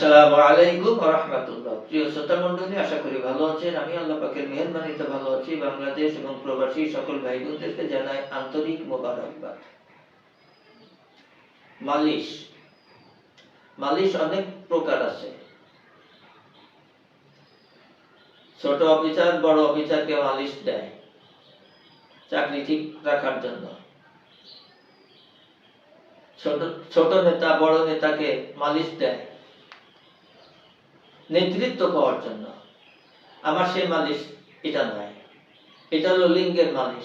আসসালামু আলাইকুম ওয়া রাহমাতুল্লাহ। প্রিয় শ্রোতা মণ্ডলী, আশা করি ভালো আছেন। আমি আল্লাহ পাকের মেহেরবানিতে ভালো আছি। বাংলাদেশ এবং প্রবাসী সকল ভাই বোনদেরকে জানাই আন্তরিক মোবারকবাদ। মালিশ। মালিশ অনেক প্রকার আছে। ছোট অফিসার, বড় অফিসারকে মালিশ দেয়। চাকরি ঠিক রাখার জন্য। ছোট ছোট নেতা, বড় নেতাকে মালিশ দেয়। নেতৃত্ব পাওয়ার জন্য। আমার সেই মালিশ, এটা নয়। এটা হলো লিঙ্গের মালিশ।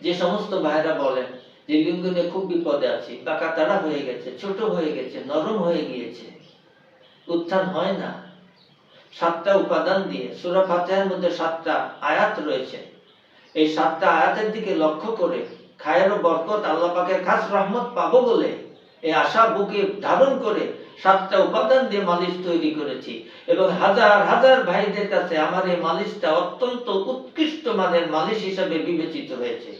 যে সমস্ত ভাইরা বলেন যে লিঙ্গ নিয়ে খুব বিপদে আছি বা কাতারা হয়ে গেছে, ছোট হয়ে গেছে, নরম হয়ে গিয়েছে। উত্থান হয় না। সাতটা উপাদান দিয়ে, সুরা ফাতেহার মধ্যে সাতটা আয়াত রয়েছে। এই সাতটা আয়াতের দিকে লক্ষ্য করে খায়ের বরকত, আল্লাহ পাকের খাস রহমত পাবো বলে এই আশা বুকে ধারণ করে সাতটা উপাদান দিয়ে মালিশ তৈরি করেছি। এবং হাজার হাজার ভাইদের কাছে আমার এই মালিশটা অত্যন্ত উৎকৃষ্ট মানের মালিশ হিসাবে বিবেচিত হয়েছে।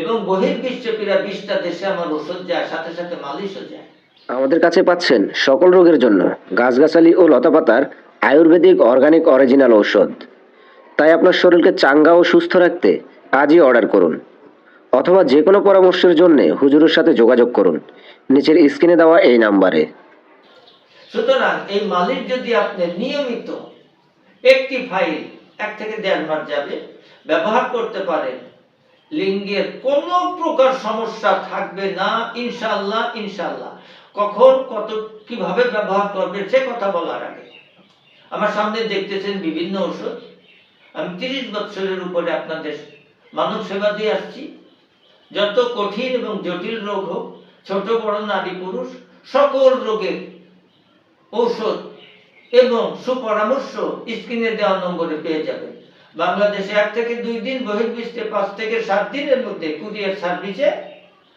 এবং বহির্বিশ্বে প্রায় বিশটা দেশে আমার ওষুধ যায়, সাথে সাথে মালিশও যায়। আমাদের কাছে পাচ্ছেন সকল রোগের জন্য গাছগাছালি ও লতাপাতার আয়ুর্বেদিক অর্গানিক অরিজিনাল ঔষধ। তাই আপনার শরীরকে চাঙ্গা ও সুস্থ রাখতে আজই অর্ডার করুন। অথবা যে কোনো পরামর্শের জন্য হুজুরের সাথে যোগাযোগ করুন। নিচের স্ক্রিনে দেওয়া এই নাম্বারে। সুতরাং এই মালিশ যদি আপনি নিয়মিত একটি ফাইল এক থেকে দেড় মাস যাবে, ব্যবহার করতে পারেন, লিঙ্গের কোনো প্রকার সমস্যা থাকবে না ইনশাল্লাহ ইনশাল্লাহ কখন, কত, কীভাবে ব্যবহার করবে, সে কথা বলার আগে। আমার সামনে দেখতেছেন বিভিন্ন ওষুধ। আমি তিরিশ বছরের উপরে আপনাদের মানব সেবা দিয়ে আসছি। যত কঠিন এবং জটিল রোগ হোক, ছোট বড় নারী পুরুষ, সকল রোগের ঔষধ এবং সুপরামর্শ স্ক্রিনে দেওয়া নম্বরে পেয়ে যাবেন। বাংলাদেশে এক থেকে দুই দিন, বহির্বিশ্বে পাঁচ থেকে সাত দিনের মধ্যে কুরিয়ার সার্ভিসে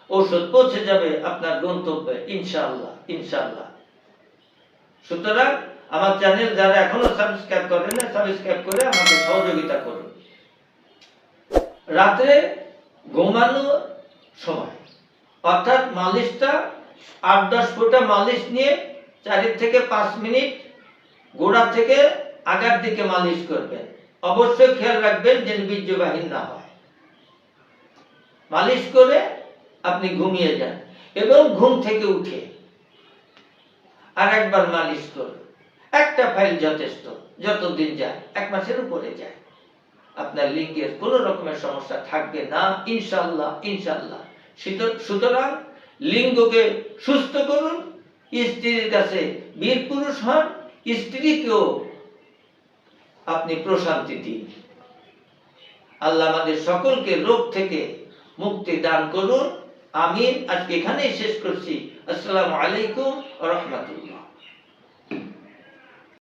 ঔষধ পৌঁছে যাবে আপনার গন্তব্যে, ইনশাআল্লাহ ইনশাআল্লাহ। সুতরাং আমার চ্যানেল যারা এখনও সাবস্ক্রাইব করেন না, সাবস্ক্রাইব করে আমাকে সহযোগিতা করুন। রাত্রে ঘুমানোর সময় অর্থাৎ মালিশটা আট দশ ফুটা মালিশ নিয়ে চারি থেকে পাঁচ মিনিট গোড়া থেকে আগার দিকে মালিশ করবেন। অবশ্যই খেয়াল রাখবেন যেন বীর্যবাহীন না হয়। মালিশ করে আপনি ঘুমিয়ে যান এবং ঘুম থেকে উঠে আর একবার মালিশ করুন। একটা ফাইল যথেষ্ট, যতদিন যায়, এক মাসের উপরে যায়। আপনার লিঙ্গের কোনো রকমের সমস্যা থাকবে না ইনশাল্লাহ ইনশাল্লাহ সুতরাং লিঙ্গকে সুস্থ করুন, স্ত্রীর কাছে বীর পুরুষ হন, স্ত্রীকেও আপনি প্রশান্তি দিন। আল্লাহ আমাদের সকলকে রোগ থেকে মুক্তি দান করুন। আমিন। আজকে এখানেই শেষ করছি। আসসালামু আলাইকুম রহমতুল্লাহ।